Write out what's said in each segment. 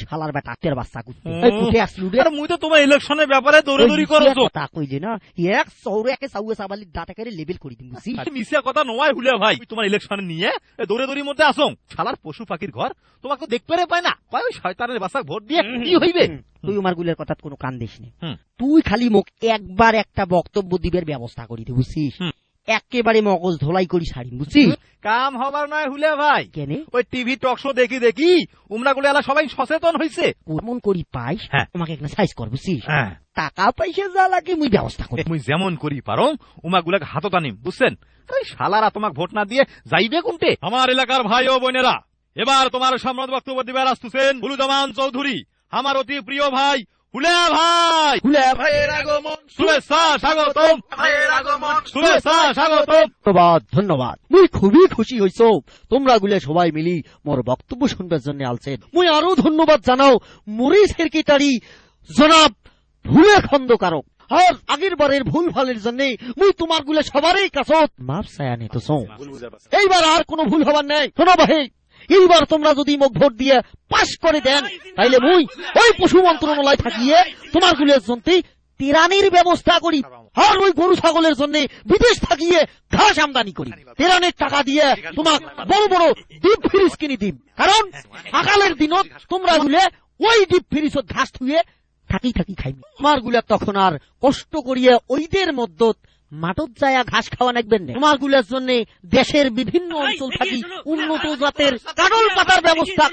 শালার বেটা তের বাচ্চা কুত্তে। এই কুটে আসলু রে। মুই তো তোমার ইলেকশনের ব্যাপারে করছ। কথা কইলে না? এক সৌরে একে সাউয়ে সাবালি দাঁতে করে লেবেল করে দিম বুঝছিস মিশিয়া কথা নয় হুলে ভাই। তোমার ইলেকশন নিয়ে দৌড়ে দৌড়ির মধ্যে আসো। শালার পশু পাখির ঘর তোমাকে দেখতে রে পায় না? কয় ওই শয়তানের ভোট দিয়ে কি হইবে? তুই আমার গুলের কথা কোনো কান দিস তুই খালি মোক একবার একটা বক্তব্য দিবের ব্যবস্থা করি দে বুঝছিস। একেবারে মগজ ধোলাই করি সারিম বুঝছিস? কাম হবার নয় হুলে ভাই। কেনে? ওই টিভি টক শো দেখি দেখি উমরা গুলো এলা সবাই সচেতন হইছে। কেমন করি পাইস হ্যাঁ। তোমাকে একটা সাইজ কর বুঝছিস? হ্যাঁ। টাকা পয়সা যা লাগে মুই ব্যবস্থা করি। মুই যেমন করি পারো উমা গুলাকে হাতত আনিম বুঝছেন শালারা তোমাক ভোট না দিয়ে যাইবে কোনটে আমার এলাকার ভাই ও বোনেরা এবার তোমার সম্রাট বক্তব্য দিবার আসতেছেন হুলুজামান চৌধুরী। আমার অতি প্রিয় ভাই হুলিয়া ভাই! হুলে ভাইয়ের আগমন শুভেচ্ছা স্বাগতম। ভাইয়ের আগমন শুভেচ্ছা স্বাগতম। ধন্যবাদ ধন্যবাদ। মুই খুবই খুশি হইছো। তোমরা গুলে সবাই মিলি মোর বক্তব্য শুনবার জন্য আলছেন। মুই আরও ধন্যবাদ জানাও মুরি সেক্রেটারি জনাব ভুলে খন্দকারক। আর আগের বারের ভুল ভালের জন্য মুই তোমার গুলে সবারই কাছত মাপ ছায়া নিতে এইবার আর কোনো ভুল হবার নাই। শোনো ভাই এইবার তোমরা যদি মোক ভোট দিয়ে পাশ করে দেন, তাইলে মুই ওই পশু মন্ত্রণালয় থাকিয়ে তোমার গুলের জন্য তিরানির ব্যবস্থা করি, আর ওই গরু ছাগলের জন্য বিদেশ থাকিয়ে ঘাস আমদানি করি। তেরানের টাকা দিয়ে তোমাক বড় বড় ডিপ ফ্রিজ কিনে দিম। কারণ সকালের দিনত তোমরা গুলে ওই ডিপ ফ্রিজত ঘাস থুয়ে থাকি থাকি খাইবি। আমারগুলা তখন আর কষ্ট করিয়ে ওইদের মধ্যত মাঠত যায়া ঘাস খাওয়া নাকবেন না। গুলার জন্য দেশের বিভিন্ন অঞ্চল থাকি উন্নত জাতের কাডল পাতার ব্যবস্থা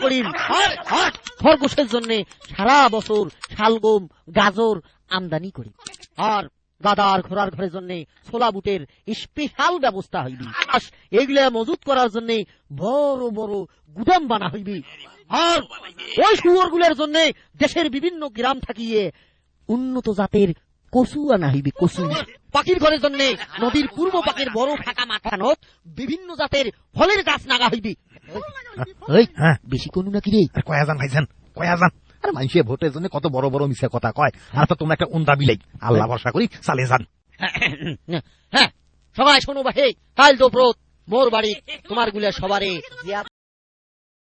আর খরগোশের জন্য সারা বছর শালগম গাজর আমদানি করি। আর গাদার ঘোড়ার ঘরের জন্য ছোলা বুটের স্পেশাল ব্যবস্থা হইবি। এগুলা মজুত করার জন্য বড় বড় গুদাম বানা হইবি। আর ওই শুয়োরগুলার জন্য দেশের বিভিন্ন গ্রাম থাকিয়ে উন্নত জাতের কচু আনা হইবি কচু। পাখির ঘরের জন্য নদীর পূর্ব পাকের বড় ফাঁকা মাথানত বিভিন্ন জাতের ফলের গাছ নাগা হইবি। হ্যাঁ। বেশি কোনো নাকি রে? আর কয়া ভাইজান কয়া যান। আর মানুষের ভোটের জন্য কত বড় বড় মিশে কথা কয়। আর তো তোমরা একটা উন্দা বিলাই। আল্লাহ ভরসা করি চালে যান। হ্যাঁ সবাই শোনো ভাই কাল তো প্রত মোর বাড়ি তোমারগুলা সবারে।